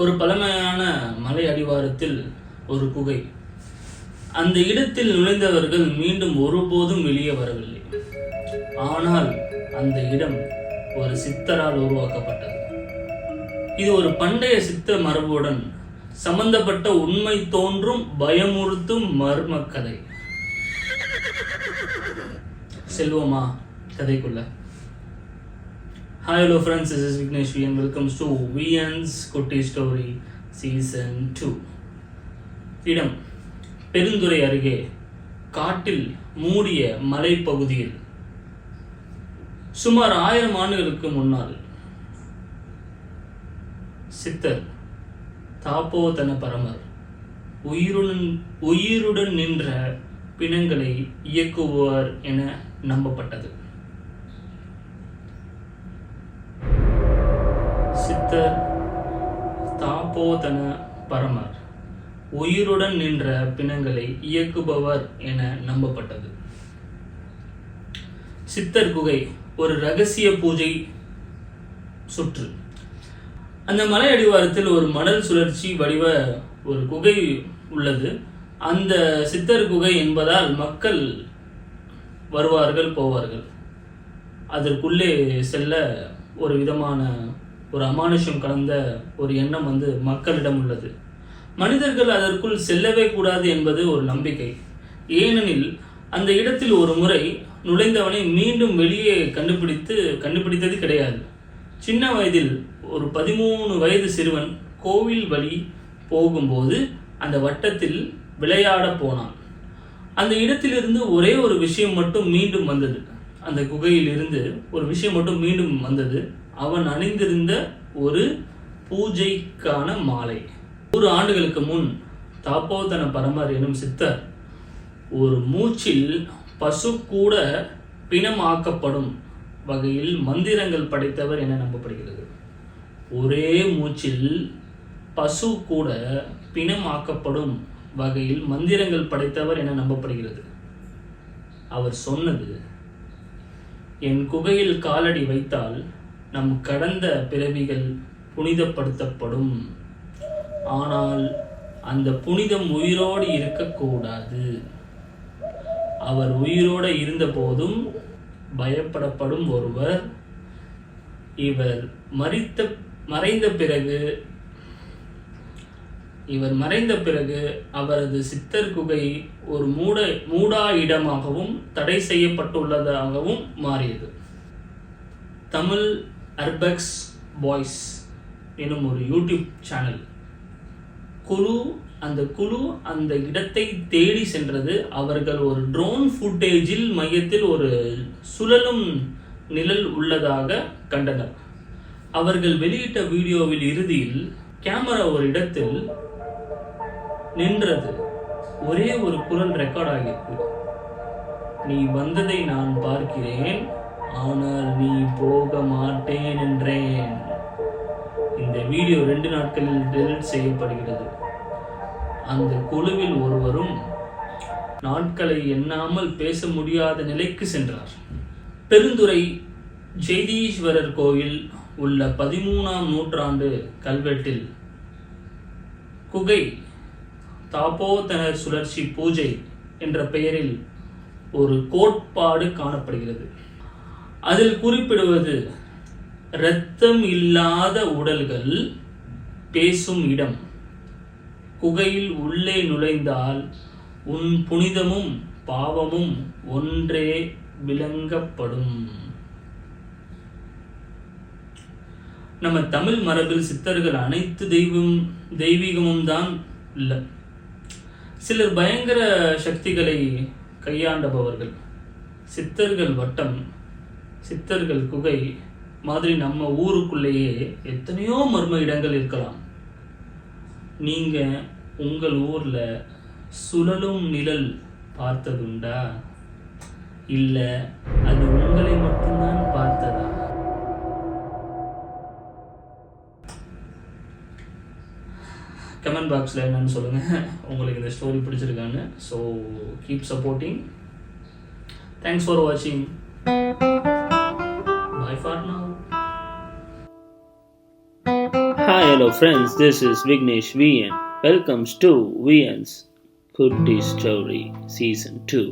ஒரு பழமையான மலை அடிவாரத்தில் ஒரு குகை. அந்த இடத்தில் நுழைந்தவர்கள் மீண்டும் ஒருபோதும் வெளியே வரவில்லை. ஆனால் அந்த இடம் ஒரு சித்தரால் உருவாக்கப்பட்டது. இது ஒரு பண்டைய சித்த மரபுடன் சம்பந்தப்பட்ட உண்மை தோன்றும் பயமுறுத்தும் மர்ம கதை செல்வோமா கதைக்குள்ள? Hi hello friends is is Vignesh V and welcomes to VN's குட்டி ஸ்டோரி சீசன் டூ இடம் பெருந்துறை அருகே காட்டில் மூடிய மலைப்பகுதியில் சுமார் ஆயிரம் ஆண்டுகளுக்கு முன்னால் சித்தர் தாப்போதன பரமர் உயிருடன் உயிருடன் நின்ற பிணங்களை இயக்குவார் என நம்பப்பட்டது. பார்த்த தாபோதன பரமர் உயிருடன் நின்ற பிணங்களை இயக்குபவர் என நம்பப்பட்டது. சித்தர் குகை ஒரு ரகசிய பூஜை சுற்று. அந்த மலை அடிவாரத்தில் ஒரு மணல் சுழற்சி வடிவ ஒரு குகை உள்ளது. அந்த சித்தர் குகை என்பதால் மக்கள் வருவார்கள் போவார்கள். அதற்குள்ளே செல்ல ஒரு விதமான ஒரு அமானுஷம் கலந்த ஒரு எண்ணம் வந்து மக்களிடம் உள்ளது. மனிதர்கள் அதற்குள் செல்லவே கூடாது என்பது ஒரு நம்பிக்கை. ஏனெனில் அந்த இடத்தில் ஒரு முறை நுழைந்தவனை மீண்டும் வெளியே கண்டுபிடித்து கண்டுபிடித்தது கிடையாது. சின்ன வயதில் ஒரு பதிமூணு வயது சிறுவன் கோவில் வழி போகும்போது அந்த வட்டத்தில் விளையாட போனான். அந்த இடத்திலிருந்து ஒரே ஒரு விஷயம் மட்டும் மீண்டும் வந்தது. அந்த குகையில் இருந்து ஒரு விஷயம் மட்டும் மீண்டும் வந்தது. அவன் அணிந்திருந்த ஒரு பூஜைக்கான மாலை. நூறு ஆண்டுகளுக்கு முன் தாப்போதன பரமர் எனும் சித்தர் ஒரு மூச்சில் பசு கூட பிணமாக்கப்படும் வகையில் மந்திரங்கள் படைத்தவர் என நம்பப்படுகிறது. ஒரே மூச்சில் பசு கூட பிணமாக்கப்படும் வகையில் மந்திரங்கள் படைத்தவர் என நம்பப்படுகிறது. அவர் சொன்னது என் குகையில் காலடி வைத்தால் நம் கடந்த பிறவிகள் புனிதப்படுத்தப்படும். ஆனால் அந்த புனிதம் உயிரோடு இருக்கக்கூடாது. அவர் உயிரோடு இருந்தபோதும் பயப்படப்படும் ஒருவர். இவர் மறித்த மறைந்த பிறகு இவர் மறைந்த பிறகு அவரது சித்தர் குகை ஒரு மூட மூடா இடமாகவும் தடை செய்யப்பட்டுள்ளதாகவும் மாறியது. தமிழ் அர்பக்ஸ் பாய்ஸ் எனும் ஒரு யூடியூப் சேனல். குழு அந்த குழு அந்த இடத்தை தேடி சென்றது அவர்கள் ஒரு ட்ரோன் ஃபுட்டேஜில் மையத்தில் ஒரு சுழலும் நிழல் உள்ளதாக கண்டனர். அவர்கள் வெளியிட்ட வீடியோவில் இறுதியில் கேமரா ஒரு இடத்தில் நின்றது. ஒரே ஒரு குரல் ரெக்கார்ட் ஆகியிருக்கு. நீ வந்ததை நான் பார்க்கிறேன். ஆனால் நீ போக மாட்டேன் என்றேன். இந்த வீடியோ ரெண்டு நாட்களில் டெலிட் செய்யப்படுகிறது. அந்த குழுவில் ஒருவரும் நாட்களை எண்ணாமல் பேச முடியாத நிலைக்கு சென்றார். பெருந்துறை ஜெய்தீஸ்வரர் கோயில் உள்ள பதிமூணாம் நூற்றாண்டு கல்வெட்டில் குகை தாபோதனர் சுழற்சி பூஜை என்ற பெயரில் ஒரு கோட்பாடு காணப்படுகிறது. அதில் குறிப்பிடுவது இரத்தம் இல்லாத உடல்கள் பேசும் இடம். குகையில் உள்ளே நுழைந்தால் உன் புனிதமும் பாவமும் ஒன்றே விளங்கப்படும். நம்ம தமிழ் மரபில் சித்தர்கள் அனைத்து தெய்வம் தெய்வீகமும் தான் இல்லை. சிலர் பயங்கர சக்திகளை கையாண்டபவர்கள். சித்தர்கள் வட்டம் சித்தர்கள் குகை மாதிரி நம்ம ஊருக்குள்ளேயே எத்தனையோ மர்ம இடங்கள் இருக்கலாம். நீங்கள் உங்கள் ஊரில் சுழலும் நிழல் பார்த்ததுண்டா? இல்லை அது உங்களை மட்டும்தான் பார்த்தது. கமெண்ட் பாக்ஸில் என்னன்னு சொல்லுங்கள் உங்களுக்கு இந்த story பிடிச்சிருக்கான்னு. So keep supporting thanks for வாட்சிங் bye for now hi hello friends this is Vignesh VN welcomes to VN's குட்டி ஸ்டோரி சீசன் டூ